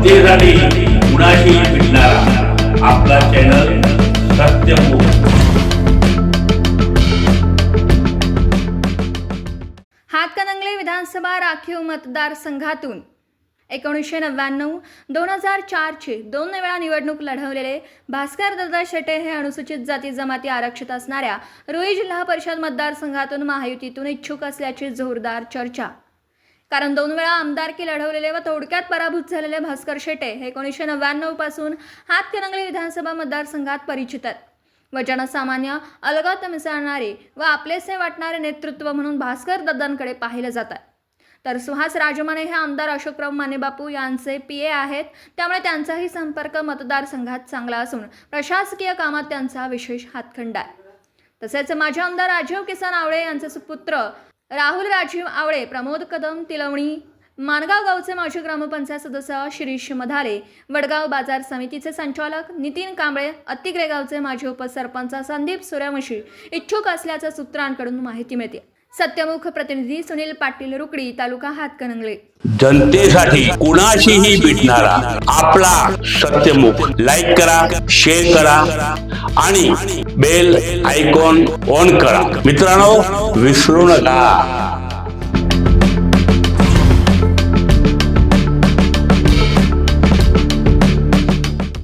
जनतेसाठी कुणाशी भेटणारा आपला चॅनल सत्यमुख हातकणंगले विधानसभा राखीव मतदारसंघातून एकोणीसशे नव्याण्णव दोन हजार चारची दोन वेळा निवडणूक लढवलेले भास्कर दादा शेटे हे अनुसूचित जाती जमाती आरक्षित असणाऱ्या रुई जिल्हा परिषद मतदारसंघातून महायुतीतून इच्छुक असल्याची जोरदार चर्चा. कारण दोन वेळा आमदारकी लढवलेले व थोडक्यात पराभूत झालेले भास्कर शेटे हे एकोणीसशे नव्याण्णवपासून हातकणंगले विधानसभा मतदारसंघात परिचित आहेत. व जनसामान्य अलगत मिसळणारे व आपलेसे वाटणारे नेतृत्व म्हणून भास्कर दद्दांकडे पाहिलं जात आहे. तर सुहास राजमाने हे आमदार अशोकराव मानेबापू यांचे पी ए आहेत. त्यामुळे त्यांचाही संपर्क मतदारसंघात चांगला असून प्रशासकीय कामात त्यांचा विशेष हातखंडा आहे. तसेच माजी आमदार राजीव किसन आवळे यांचे सुपुत्र राहुल राजीव आवळे प्रमोद कदम तिलवणी मानगाव गावचे माजी ग्रामपंचायत सदस्य शिरीष मधारे वडगाव बाजार समितीचे संचालक नितीन कांबळे अत्तिग्रे गावचे माजी उपसरपंच संदीप सूर्यवंशी इच्छुक असल्याचं सूत्रांकडून माहिती मिळते. सत्यमुख प्रतिनिधी सुनील पाटील रुकडी तालुका हातकणंगले. जनतेसाठी कुणाशीही भेटणारा आपला सत्यमुख. लाईक करा शेअर करा आणि बेल आयकॉन ऑन करा. मित्रांनो विसरू नका.